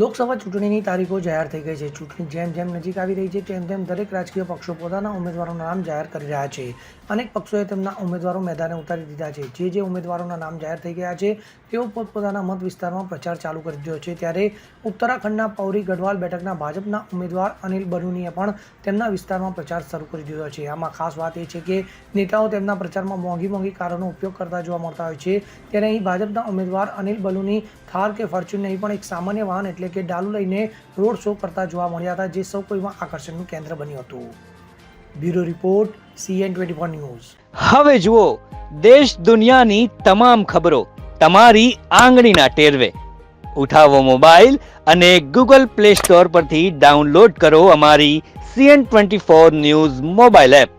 લોકસભા ચૂંટણીની તારીખો જાહેર થઈ ગઈ છે. ચૂંટણી જેમ જેમ નજીક આવી રહી છે, તેમ તેમ દરેક રાજકીય પક્ષો પોતાના ઉમેદવારોના નામ જાહેર કરી રહ્યા છે. અનેક પક્ષોએ તેમના ઉમેદવારો મેદાને ઉતારી દીધા છે. જે જે ઉમેદવારોના નામ જાહેર થઈ ગયા છે, તેઓ પોતપોતાના મત વિસ્તારમાં પ્રચાર ચાલુ કરી દીધો છે. ત્યારે ઉત્તરાખંડના પૌરી ગઢવાલ બેઠકના ભાજપના ઉમેદવાર અનિલ બલુનીએ પણ તેમના વિસ્તારમાં પ્રચાર શરૂ કરી દીધો છે. આમાં ખાસ વાત એ છે કે નેતાઓ તેમના પ્રચારમાં મોંઘી મોંઘી કારોનો ઉપયોગ કરતા જોવા મળતા હોય છે. ત્યારે અહીં ભાજપના ઉમેદવાર અનિલ બલુની થાર કે ફોર્ચ્યુન નહીં પણ એક સામાન્ય વાહન એટલે કે ડાલુ લઈને રોડ શો કરતા જોવા મળ્યા હતા, જે સૌ કોઈમાં આકર્ષણનું કેન્દ્ર બન્યું હતું. Bureau report, CN twenty four news. હવે જુઓ, દેશ દુનિયાની તમામ ખબરો તમારી આંગળીના ટેરવે. ઉઠાવો મોબાઈલ અને ગૂગલ પ્લે સ્ટોર પરથી ડાઉનલોડ કરો અમારી CN twenty four news mobile app.